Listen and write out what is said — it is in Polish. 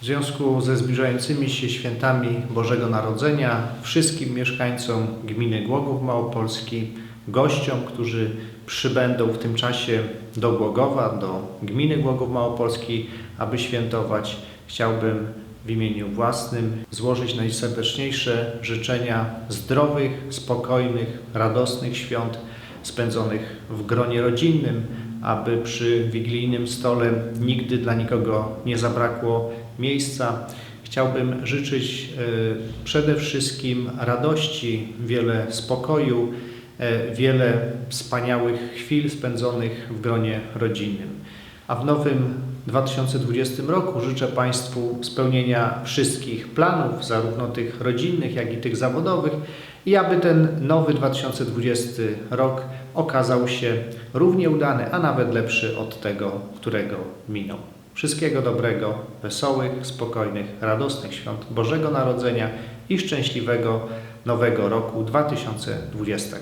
W związku ze zbliżającymi się świętami Bożego Narodzenia wszystkim mieszkańcom gminy Głogów Małopolski, gościom, którzy przybędą w tym czasie do Głogowa, do gminy Głogów Małopolski, aby świętować, chciałbym w imieniu własnym złożyć najserdeczniejsze życzenia zdrowych, spokojnych, radosnych świąt spędzonych w gronie rodzinnym, aby przy wigilijnym stole nigdy dla nikogo nie zabrakło miejsca. Chciałbym życzyć e, przede wszystkim radości, wiele spokoju, e, wiele wspaniałych chwil spędzonych w gronie rodzinnym. A w nowym 2020 roku życzę Państwu spełnienia wszystkich planów, zarówno tych rodzinnych, jak i tych zawodowych, i aby ten nowy 2020 rok okazał się równie udany, a nawet lepszy od tego, którego minął. Wszystkiego dobrego, wesołych, spokojnych, radosnych świąt Bożego Narodzenia i szczęśliwego nowego roku 2020.